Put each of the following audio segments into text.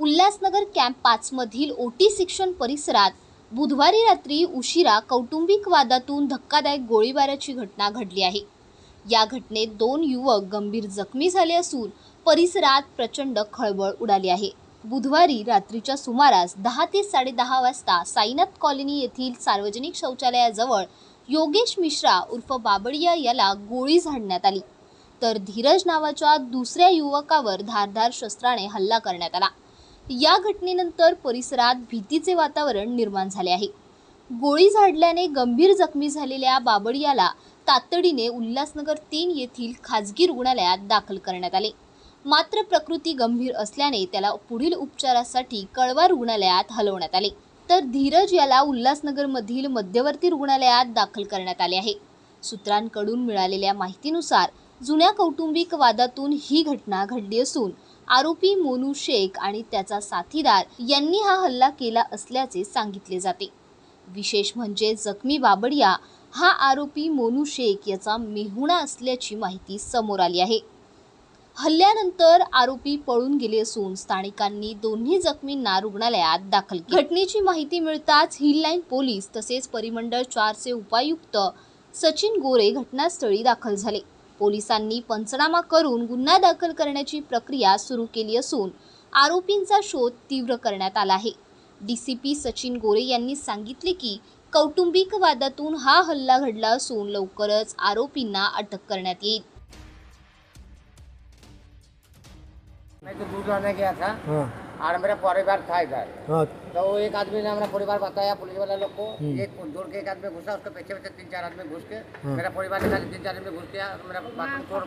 Ulhasnagar camp पाचमधील ओटी शिक्षण परिसरात बुधवारी रात्री उशिरा कौटुंबिक वादातून धक्कादायक गोळीबाराची घटना घडली आहे. या घटनेत दोन युवक गंभीर जखमी झाले असून परिसरात प्रचंड खळबळ उडाली आहे. बुधवारी रात्रीच्या सुमारास दहा ते साडेदहा वाजता साईनाथ कॉलनी येथील सार्वजनिक शौचालयाजवळ योगेश मिश्रा उर्फ बाबडिया याला गोळी झाडण्यात आली. तर धीरज नावाच्या दुसऱ्या युवकावर धारधार शस्त्राने हल्ला करण्यात आला. या घटनेनंतर परिसरात भीतीचे वातावरण निर्माण झाले आहे. गोळी झाडल्याने गंभीर जखमी झालेल्या बाबडियाला तातडीने उल्हासनगर तीन येथील खाजगी रुग्णालयात दाखल करण्यात आले. मात्र प्रकृती गंभीर असल्याने त्याला पुढील उपचारासाठी कळवा रुग्णालयात हलवण्यात आले. तर धीरज याला उल्हासनगरमधील मध्यवर्ती रुग्णालयात दाखल करण्यात आले आहे. सूत्रांकडून मिळालेल्या माहितीनुसार जुन्या कौटुंबिक वादातून ही घटना घडली असून आरोपी मोनू शेख आणि त्याचा साथीदार यांनी हा हल्ला केला असल्याचे सांगितले जाते. विशेष म्हणजे जखमी बाबडिया हा आरोपी मोनू शेख याचा मेहुणा असल्याची माहिती समोर आली आहे. हल्ल्यानंतर आरोपी पळून गेले असून स्थानिकांनी दोन्ही जखमींना रुग्णालयात दाखल केले. घटनेची माहिती मिळताच हिल लाईन पोलीस तसेच परिमंडळ चारचे उपायुक्त सचिन गोरे घटनास्थळी दाखल झाले. पोलिसांनी पंचनामा करून गुन्हा दाखल करण्याची प्रक्रिया सुरू केली असून आरोपींचा शोध तीव्र करण्यात आला आहे. डीसीपी सचिन गोरे यांनी सांगितले की कौटुंबिक वादातून हा हल्ला घडला असून लवकरच आरोपींना अटक करण्यात येईल. मैं तो दूध लाने गया था। हाँ। और मेरा परिवार था इधर। हाँ। तो वो एक आदमी ने हमारा परिवार बताया पुलिस वाला लोग को एक जोड़ के एक आदमी घुसा उसके पीछे पीछे तीन चार आदमी घुस के मेरा परिवार खाली तीन चार आदमी घुस गया मेरा तोड़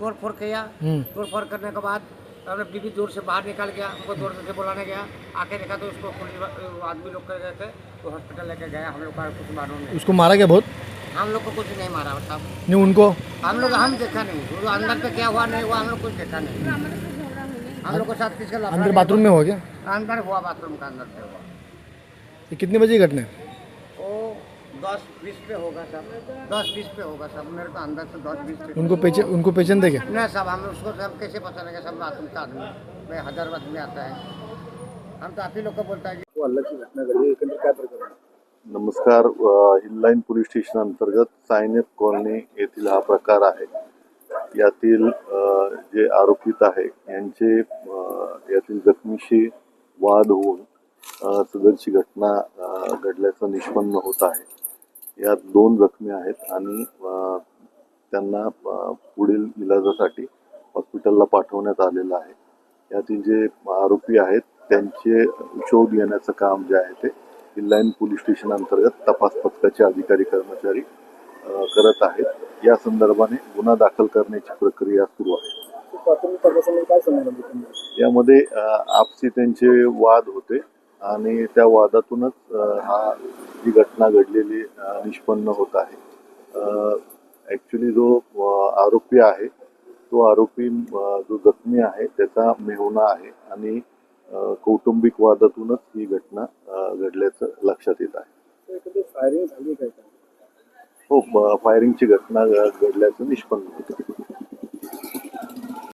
तोड़ फोड़ किया। हम्म। तोड़ फोड़ करने के बाद हमने बीबी दूर से बाहर निकाल गया उनको दूर से बुलाने गया। आके देखा तो उसको पुलिस आदमी लोग कर गए थे तो हॉस्पिटल लेके गया हम लोग का कुछ मालूम नहीं। उसको मारा गया बहुत? हम लोग को कुछ नहीं मारा साहब। नहीं उनको? हम लोग हम देखा नहीं अंदर पे क्या हुआ नहीं हुआ हम लोग कुछ देखा नहीं। हम लोग को साथ किसका लफड़ा अंदर नहीं बाथरूम में हो गया अंदर हुआ बाथरूम का अंदर से हुआ। ये कितने बजे की घटना है? वो दस बीस पे होगा सब। दस बीस पे होगा सब। मेरे को अंदर से दस बीस पे। उनको पहचान उनको पहचानते क्या? नहीं सब हम उसको सब कैसे पता लगे सब बाथरूम का आदमी। मैं हज़ार आदमी आता है। हम तो आप ही लोग को बोलता है कि नमस्कार अ, हिललाईन पोलीस स्टेशन अंतर्गत सायनेत कॉलनी येथील हा प्रकार आहे. यातील जे आरोपित आहे यांचे यातील जखमीशी वाद होऊन सदरची घटना घडल्याचं निष्पन्न होत आहे. यात दोन जखमी आहेत आणि त्यांना पुढील इलाजासाठी हॉस्पिटलला पाठवण्यात आलेलं आहे. यातील जे आरोपी आहेत त्यांचे शोध घेण्याचं काम जे आहे ते इनलाईन पोलीस स्टेशन अंतर्गत तपास पथकाचे अधिकारी कर्मचारी करत आहेत. या संदर्भाने गुन्हा दाखल करण्याची प्रक्रिया सुरू आहे. यामध्ये आपसी त्यांचे वाद होते आणि त्या वादातूनच हा ही घटना घडलेली निष्पन्न होत आहे. ऍक्च्युली जो आरोपी आहे तो आरोपी जो जखमी आहे त्याचा मेहुणा आहे आणि कौटुंबिक वादातूनच ही घटना घडल्याचं लक्षात येत आहे. हो फायरिंगची घटना घडल्याचं निष्पन्न होतं.